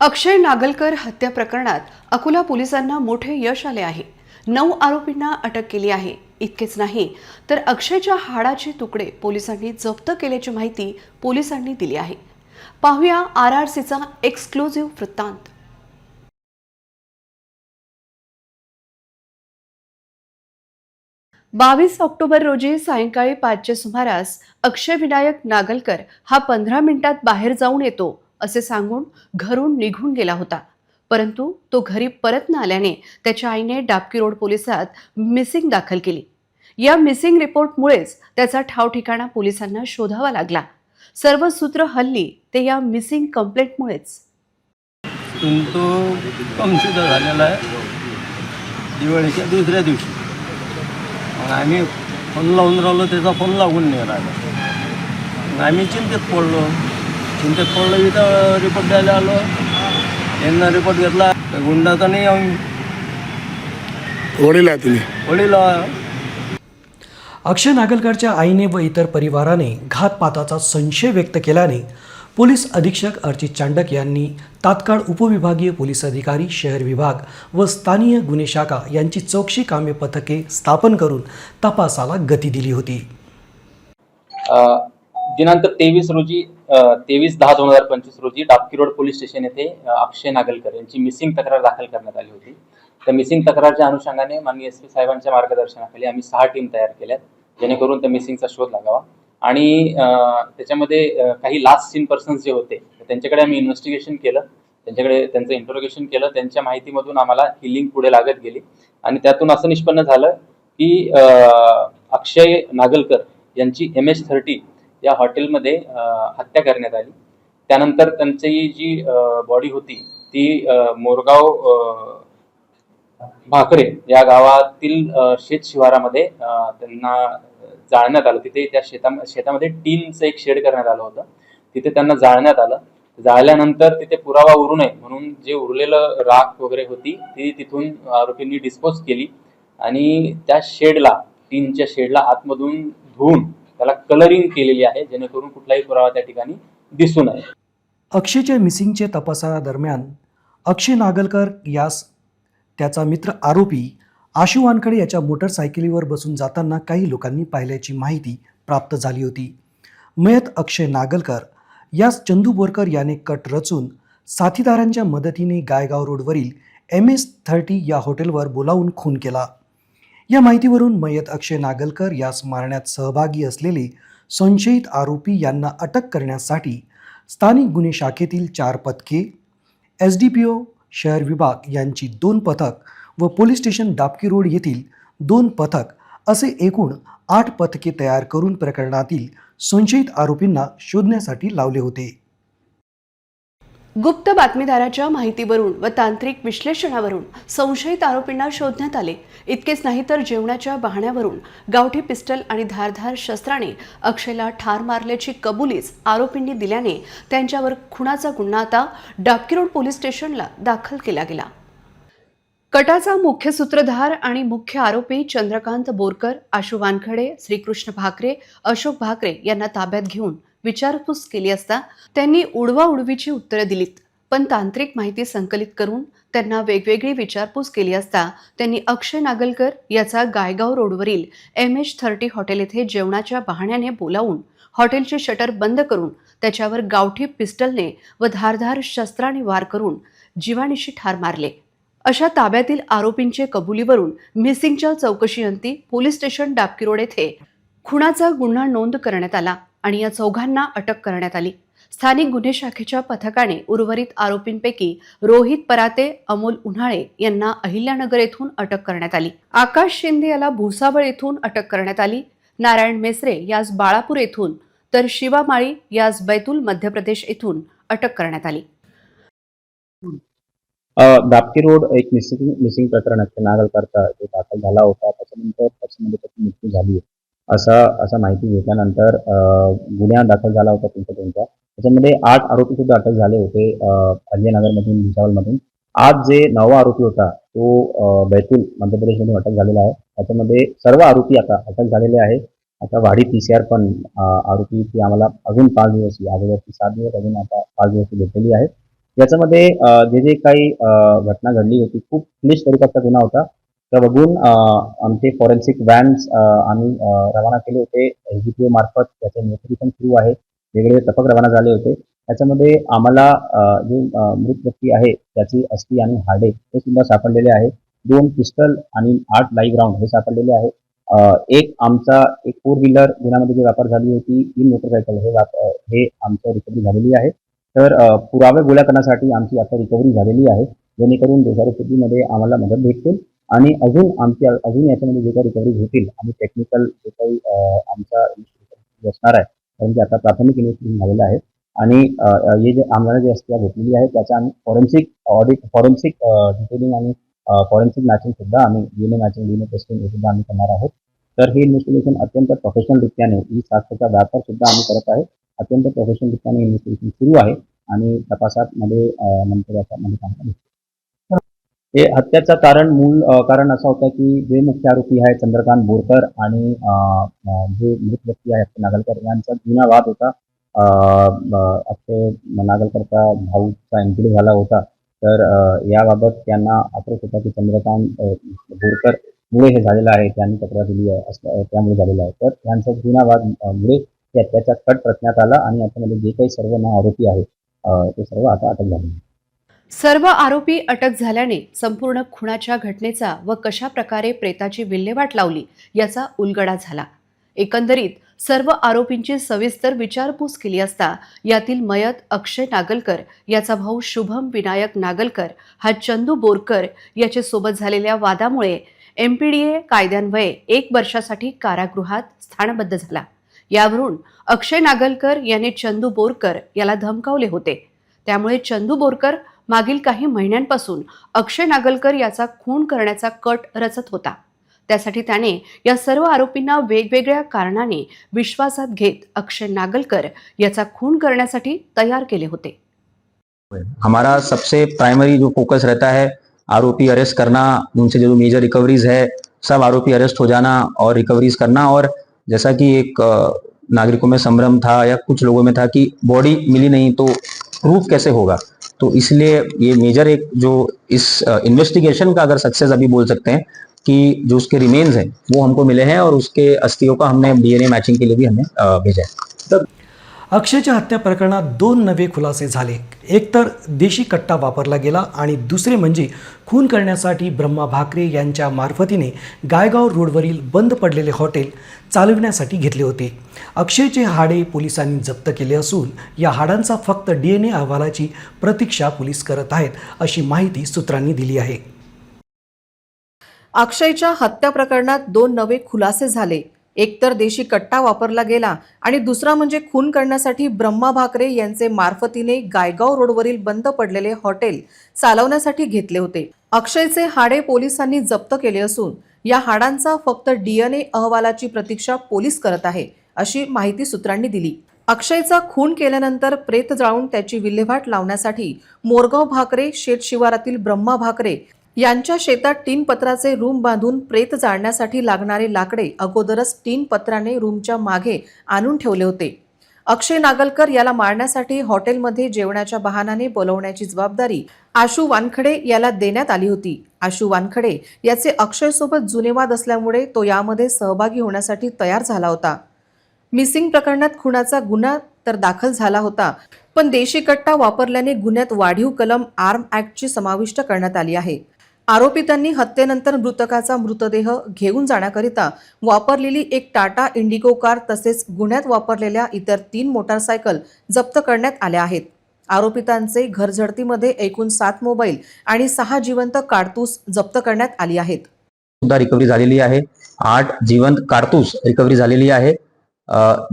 अक्षय नागलकर हत्या प्रकरणात अकोला पोलिसांना मोठे यश आले आहे. नऊ आरोपींना अटक केली आहे. इतकेच नाही तर अक्षयच्या हाडाचे तुकडे पोलिसांनी जप्त केल्याची माहिती पोलिसांनी दिली आहे. पाहूया आर आर सीचा एक्सक्लुझिव्ह वृत्तांत. बावीस ऑक्टोबर रोजी सायंकाळी पाचच्या सुमारास अक्षय विनायक नागलकर हा पंधरा मिनिटात बाहेर जाऊन येतो असे सांगून घरून निघून गेला होता. परंतु तो घरी परत न आल्याने त्याच्या आईने डाबकी रोड पोलिसात मिसिंग दाखल केली. या मिसिंग रिपोर्टमुळेच त्याचा ठाव ठिकाणा पोलिसांना शोधावा लागला. सर्व सूत्र हल्ली ते या मिसिंग कंप्लेंटमुळेच. तो कमशुद्ध झालेला आहे. दिवाळीच्या दुसऱ्या दिवशी. मग आम्ही फोन लावून राहिलो त्याचा फोन लागून नाही राहिला. आम्ही चिंतेत पडलो. चिंतेत पडलो इथं रिपोर्ट द्यायला आलो. यांना रिपोर्ट घेतला. तर गुंडाचा नाही आम्ही वडील आहे तुम्ही? वडील अक्षय नागलकरच्या आईने व इतर परिवाराने घातपाताचा संशय व्यक्त केल्याने पोलीस अधीक्षक अर्चित चांडक यांनी तात्काळ उपविभागीय पोलीस अधिकारी शहर विभाग व स्थानीय गुन्हे शाखा यांची चौकशी कामे पथके स्थापन करून तपासाला गती दिली होती. दिनांक तेवीस रोजी तेवीस दहा दोन हजार पंचवीस रोजी डाबकी रोड पोलीस स्टेशन येथे अक्षय नागलकर यांची मिसिंग तक्रार दाखल करण्यात आली होती. त्या मिसिंग तक्रारच्या अनुषंगाने माननीय एस पी साहेबांच्या मार्गदर्शनाखाली आम्ही सहा टीम तयार केल्यात जेणेकरून त्या मिसिंगचा शोध लागावा. आणि त्याच्यामध्ये काही लास्ट सीन पर्सन्स जे होते तर त्यांच्याकडे आम्ही इन्व्हेस्टिगेशन केलं त्यांच्याकडे त्यांचं इंटरोगेशन केलं त्यांच्या माहितीमधून आम्हाला ही लिंक पुढे लागत गेली. आणि त्यातून असं निष्पन्न झालं की अक्षय नागलकर यांची एम एच थर्टी या हॉटेलमध्ये हत्या करण्यात आली. त्यानंतर त्यांची जी बॉडी होती ती मोरगाव भाकरे या गावातील शेत शिवारामध्ये त्यांना जाळण्यात आलं. तिथे त्या शेता शेतामध्ये टीनचं एक शेड करण्यात आलं होतं. तिथे त्यांना जाळण्यात आलं. जाळल्यानंतर तिथे पुरावा उरू नये म्हणून जे उरलेलं राख वगैरे होती ती तिथून आरोपींनी डिस्पोज केली आणि त्या शेडला टीनच्या शेडला आतमधून धुवून त्याला कलरिंग केलेली आहे जेणेकरून कुठलाही पुरावा त्या ठिकाणी दिसू नये. अक्षयच्या मिसिंगच्या तपासादरम्यान अक्षय नागलकर यास त्याचा मित्र आरोपी आशु वानखडे याच्या मोटरसायकलीवर बसून जाताना काही लोकांनी पाहिल्याची माहिती प्राप्त झाली होती. मयत अक्षय नागलकर यास चंदू बोरकर याने कट रचून साथीदारांच्या मदतीने गायगाव रोडवरील एम एस थर्टी या हॉटेलवर बोलावून खून केला. या माहितीवरून मयत अक्षय नागलकर यास मारण्यात सहभागी असलेले संशयित आरोपी यांना अटक करण्यासाठी स्थानिक गुन्हे शाखेतील चार पथके एस डी पी ओ शहर विभाग यांची दोन पथक व पोलीस स्टेशन दापकी रोड येथील दोन पथक असे एकूण आठ पथके तयार करून प्रकरणातील संशयित आरोपींना शोधण्यासाठी लावले होते. गुप्त बातमीदाराच्या माहितीवरून व तांत्रिक विश्लेषणावरून संशयित आरोपींना शोधण्यात आले. इतकेच नाही तर जेवणाच्या बहाण्यावरून गावठी पिस्टल आणि धारधार शस्त्राने अक्षयला ठार मारल्याची कबुलीच आरोपींनी दिल्याने त्यांच्यावर खुनाचा गुन्हा आता डाबकी रोड पोलीस स्टेशनला दाखल केला गेला. कटाचा मुख्य सूत्रधार आणि मुख्य आरोपी चंद्रकांत बोरकर आशु वानखडे श्रीकृष्ण भाकरे अशोक भाकरे यांना ताब्यात घेऊन विचारपूस केली असता त्यांनी उडवा उडवीची उत्तरं दिलीत. पण तांत्रिक माहिती संकलित करून त्यांना वेगवेगळी विचारपूस केली असता त्यांनी अक्षय नागलकर याचा गायगाव रोडवरील एम एच थर्टी हॉटेल येथे जेवणाच्या बहाण्याने बोलावून हॉटेलचे शटर बंद करून त्याच्यावर गावठी पिस्टलने व धारधार शस्त्राने वार करून जीवाणीशी ठार मारले. अशा ताब्यातील आरोपींचे कबुलीवरून मिसिंगच्या चौकशीअंती पोलीस स्टेशन डाबकी रोड येथे खुनाचा गुन्हा नोंद करण्यात आला. आणि या चौघांना अटक करण्यात आली. स्थानिक गुन्हे शाखेच्या पथकाने उर्वरित आरोपींपैकी रोहित पराते अमोल उन्हाळे यांना अहिल्यानगर येथून अटक करण्यात आली. आकाश शिंदे याला भुसावळ येथून अटक करण्यात आली. नारायण मेसरे यास बाळापूर येथून तर शिवा माळी यास बैतूल मध्य प्रदेश येथून अटक करण्यात आली. दापकी रोड एक मिसिंग मिसिंग प्रकरण नागल करता जो दाखल झाला होता त्याच्यानंतर त्याच्यामध्ये त्याची मृत्यू झाली असं असं माहिती घेतल्यानंतर गुन्हा दाखल झाला होता तुमचा त्यांचा त्याच्यामध्ये आठ आरोपी सुद्धा अटक झाले होते अजयनगरमधून भुसावलमधून आज जे नवा आरोपी होता तो बैतूल मध्य प्रदेशमधून अटक झालेला आहे. त्याच्यामध्ये सर्व आरोपी आता अटक झालेले आहे आता वाढी पी सी आर पण आरोपी ती आम्हाला अजून पाच दिवस अगोदरची सात दिवस अजून आता पाच दिवस भेटलेली आहे. याच्यामध्ये जे जे काही घटना घडली होती खूप क्लिष्ट स्वरूपाचा गुन्हा होता. बघून आमचे फॉरेन्सिक व्हॅन्स आम्ही रवाना केले होते. एसडीपीओ मार्फत त्याचे नेतृत्व पण सुरू आहे. वेगवेगळे तपक रवाना झाले होते. त्याच्यामध्ये आम्हाला जे मृत व्यक्ती आहे त्याची अस्थी आणि हाडे हे सुद्धा सापडलेले आहे. दोन पिस्टल आणि आठ लाईव्ह राऊंड हे सापडलेले आहे. एक आमचा एक फोर व्हीलर गुन्ह्यामध्ये जी वापर झाली होती तीन मोटरसायकल हे हे आमचं रिकव्हरी झालेली आहे. तर पुरावे गोळा करण्यासाठी आमची आता रिकव्हरी झालेली आहे. जेणेकरून दोषारोपीमध्ये आम्हाला मदत भेटतील आणि अजून आमच्या अजून याच्यामध्ये जे काही रिकव्हरी होतील आणि टेक्निकल जे काही आमचा असणार आहे कारण की आता प्राथमिक इन्व्हेस्टिगेशन झालेलं आहे. आणि हे जे आम्हाला जे असते भेटलेली आहे त्याचा आम्ही फॉरेन्सिक ऑडिट फॉरेन्सिक डिटेलिंग आणि फॉरेन्सिक मॅचिंग सुद्धा आम्ही डीएनए मॅचिंग डीएनए टेस्टिंग हे सुद्धा आम्ही करणार आहोत. तर हे इन्व्हेस्टिगेशन अत्यंत प्रोफेशनल रित्याने ही साक्षाचा व्यापार सुद्धा आम्ही करत आहे. अत्यंत प्रोफेशनल रित्याने इन्व्हेस्टिगेशन सुरू आहे आणि तपासात मध्ये नंतर याच्यामध्ये पाहायला हे हत्याचं कारण मूळ कारण असं होतं की जे मुख्य आरोपी आहे चंद्रकांत बोरकर आणि जे मृत व्यक्ती आहे अक्षय नागलकर यांचा जुना वाद होता. अक्षय नागलकरचा भाऊचा एन्क्री झाला होता. तर याबाबत त्यांना आक्रोश होता की चंद्रकांत बोरकर मुळे हे झालेलं आहे त्यांनी तक्रार दिली आहे असं त्यामुळे झालेलं आहे. तर यांचा जुना वाद मुळे त्याचा कट रचण्यात आला आणि याच्यामध्ये जे काही सर्व ना आरोपी आहेत ते सर्व आता अटक झाले. सर्व आरोपी अटक झाल्याने संपूर्ण खुणाच्या घटनेचा व कशा प्रकारे प्रेताची विल्हेवाट लावली याचा उलगडा झाला. एकंदरीत सर्व आरोपींची सविस्तर विचारपूस केली असता यातील मयत अक्षय नागलकर याचा भाऊ शुभम विनायक नागलकर हा चंदू बोरकर याच्या सोबत झालेल्या वादामुळे एमपीडीए कायद्यान्वये एक वर्षासाठी कारागृहात स्थानबद्ध झाला. यावरून अक्षय नागलकर याने चंदू बोरकर याला धमकावले होते. त्यामुळे चंदू बोरकर मागील काही महिन्यांपासून अक्षय नागलकर याचा खून करण्याचा कट रचत होता. त्यासाठी त्याने या सर्व आरोपींना वेगवेगळ्या कारणाने विश्वासात घेत अक्षय नागलकर याचा खून करण्यासाठी तयार केले होते. हमारा सबसे प्राइमरी जो फोकस रहता है आरोपी अरेस्ट करना उनसे जो मेजर रिकवरीज है सब आरोपी अरेस्ट हो जाना और रिकवरीज करना और जैसा कि एक नागरिकों में संभ्रम था या कुछ लोगों में था कि बॉडी मिली नहीं तो प्रूफ कैसे होगा? तो इसलिए ये मेजर एक जो इस इन्वेस्टिगेशन का अगर सक्सेस अभी बोल सकते हैं कि जो उसके रिमेन्स हैं, वो हमको मिले हैं और उसके अस्थियों का हमने डीएनए मैचिंग के लिए भी हमें भेजा है। अक्षयच्या हत्या प्रकरणात दोन नवे खुलासे झाले. एकतर देशी कट्टा वापरला गेला आणि दुसरे म्हणजे खून करण्यासाठी ब्रह्मा भाकरे यांच्या मार्फतीने गायगाव रोडवरील बंद पडलेले हॉटेल चालविण्यासाठी घेतले होते. अक्षयचे हाडे पोलिसांनी जप्त केले असून या हाडांचा फक्त डी एन ए अहवालाची प्रतीक्षा पोलीस करत आहेत अशी माहिती सूत्रांनी दिली आहे. अक्षयच्या हत्या प्रकरणात दोन नवे खुलासे झाले. एकतर देशी कट्टा वापरला गेला आणि दुसरा म्हणजे खून करण्यासाठी ब्रह्मा भाकरे यांचे मार्फतीने गायगाव रोडवरील बंद पडलेले हॉटेल चालवण्यासाठी घेतले होते. अक्षयचे हाडे पोलिसांनी जप्त केले असून या हाडांचा फक्त डीएनए अहवालाची प्रतीक्षा पोलीस करत आहे अशी माहिती सूत्रांनी दिली. अक्षयचा खून केल्यानंतर प्रेत जाळून त्याची विल्हेवाट लावण्यासाठी मोरगाव भाकरे शेत शिवारातील ब्रह्मा भाकरे यांच्या शेतात टीन पत्राचे रूम बांधून प्रेत जाळण्यासाठी लागणारे लाकडे अगोदरच टीन पत्राने रूमच्या मागे आणून ठेवले होते. अक्षय नागलकर याला मारण्यासाठी हॉटेलमध्ये जेवणाच्या बहानाने बोलवण्याची जबाबदारी आशू वानखडे याला देण्यात आली होती. आशू वानखडे याचे अक्षयसोबत जुने वाद असल्यामुळे तो यामध्ये सहभागी होण्यासाठी तयार झाला होता. मिसिंग प्रकरणात खुनाचा गुन्हा तर दाखल झाला होता पण देशी कट्टा वापरल्याने गुन्ह्यात वाढीव कलम आर्म ऍक्टची समाविष्ट करण्यात आली आहे. आरोपितांनी हत्येनंतर मृतकाचा मृतदेह घेऊन जाण्याकरिता वापरलेली एक टाटा इंडिगो कार तसेच गुन्ह्यात वापरलेल्या इतर तीन मोटारसायकल जप्त करण्यात आल्या आहेत. आरोपितांचे घरझडतीमध्ये एकूण सात मोबाईल आणि सहा जिवंत कारतूस जप्त करण्यात आली आहेत. सुद्धा रिकव्हरी झालेली आहे. आठ जिवंत कारतूस रिकव्हरी झालेली आहे.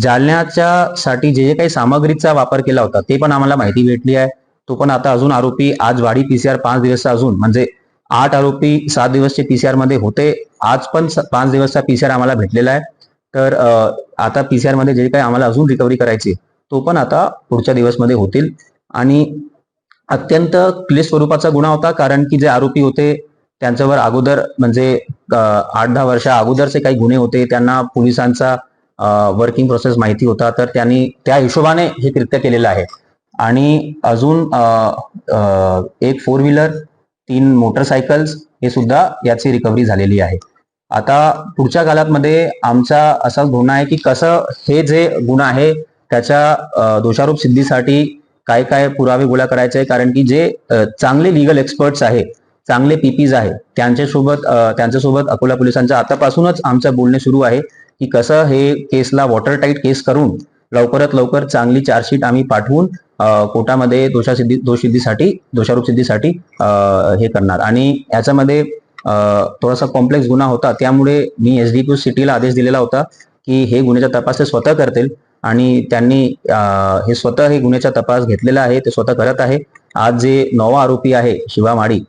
जालन्याच्या साठी जे जे काही सामग्रीचा वापर केला होता ते पण आम्हाला माहिती भेटली आहे. तो पण आता अजून आरोपी आज वाडी पीसीआर पाच दिवस अजून म्हणजे आठ आरोपी सात दिवसचे पीसीआरमध्ये होते. आज पण स- पाच दिवसचा पीसीआर आम्हाला भेटलेला आहे. तर आता पीसीआरमध्ये जे काही आम्हाला अजून रिकव्हरी करायची तो पण आता पुढच्या दिवसमध्ये होतील. आणि अत्यंत क्लिष्ट स्वरूपाचा गुन्हा होता कारण की जे आरोपी होते त्यांच्यावर अगोदर म्हणजे आठ दहा वर्षा अगोदरचे काही गुन्हे होते. त्यांना पोलिसांचा वर्किंग प्रोसेस माहिती होता. तर त्यांनी त्या हिशोबाने हे कृत्य केलेलं आहे. आणि अजून एक फोर व्हीलर तीन मोटरसायकल्स हे सुद्धा याची रिकव्हरी झालेली आहे. आता पुढच्या काळामध्ये आमचा असा गुन्हा आहे की कसं हे जे गुन्हा आहे त्याच्या दोषारोप सिद्धीसाठी काय काय पुरावे गोळा करायचे आहे कारण की जे चांगले लिगल एक्सपर्ट्स आहे चांगले पीपीज आहे त्यांच्यासोबत त्यांच्यासोबत अकोला पोलिसांच्या आतापासूनच आमचं बोलणे सुरू आहे की कसं हे केसला वॉटर टाईट केस करून लवकरात लवकर चांगली चार्जशीट आम्ही पाठवून कोटामध्ये दोषासिद्धी दोषसिद्धीसाठी दोषारोप सिद्धीसाठी हे करणार. आणि याच्यामध्ये थोडासा कॉम्प्लेक्स गुन्हा होता. त्यामुळे मी एस डी क्यू सिटीला आदेश दिलेला होता की हे गुन्ह्याचा तपास ते स्वतः करतील आणि त्यांनी हे स्वतः हे गुन्ह्याचा तपास घेतलेला आहे ते स्वतः करत आहे. आज जे नवा आरोपी आहे शिवा माळी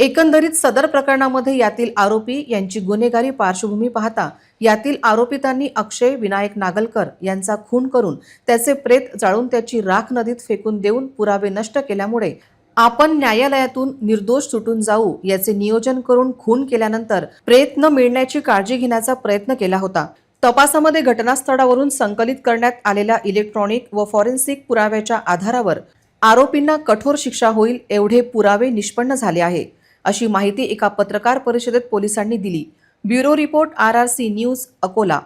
एकंदरीत सदर प्रकरणामध्ये यातील आरोपी यांची गुन्हेगारी पार्श्वभूमी पाहता यातील आरोपितांनी अक्षय विनायक नागलकर यांचा खून करून त्याचे प्रेत जाळून त्याची राख नदीत फेकून देऊन पुरावे नष्ट केल्यामुळे आपण न्यायालयातून निर्दोष सुटून जाऊ याचे नियोजन करून खून केल्यानंतर प्रेत न मिळण्याची काळजी घेण्याचा प्रयत्न केला होता. तपासामध्ये घटनास्थळावरून संकलित करण्यात आलेल्या इलेक्ट्रॉनिक व फॉरेन्सिक पुराव्याच्या आधारावर आरोपींना कठोर शिक्षा होईल एवढे पुरावे निष्पन्न झाले आहे. अशी माहिती एका पत्रकार परिषदेत पोलिसांनी दिली. Bureau report R R C news Akola.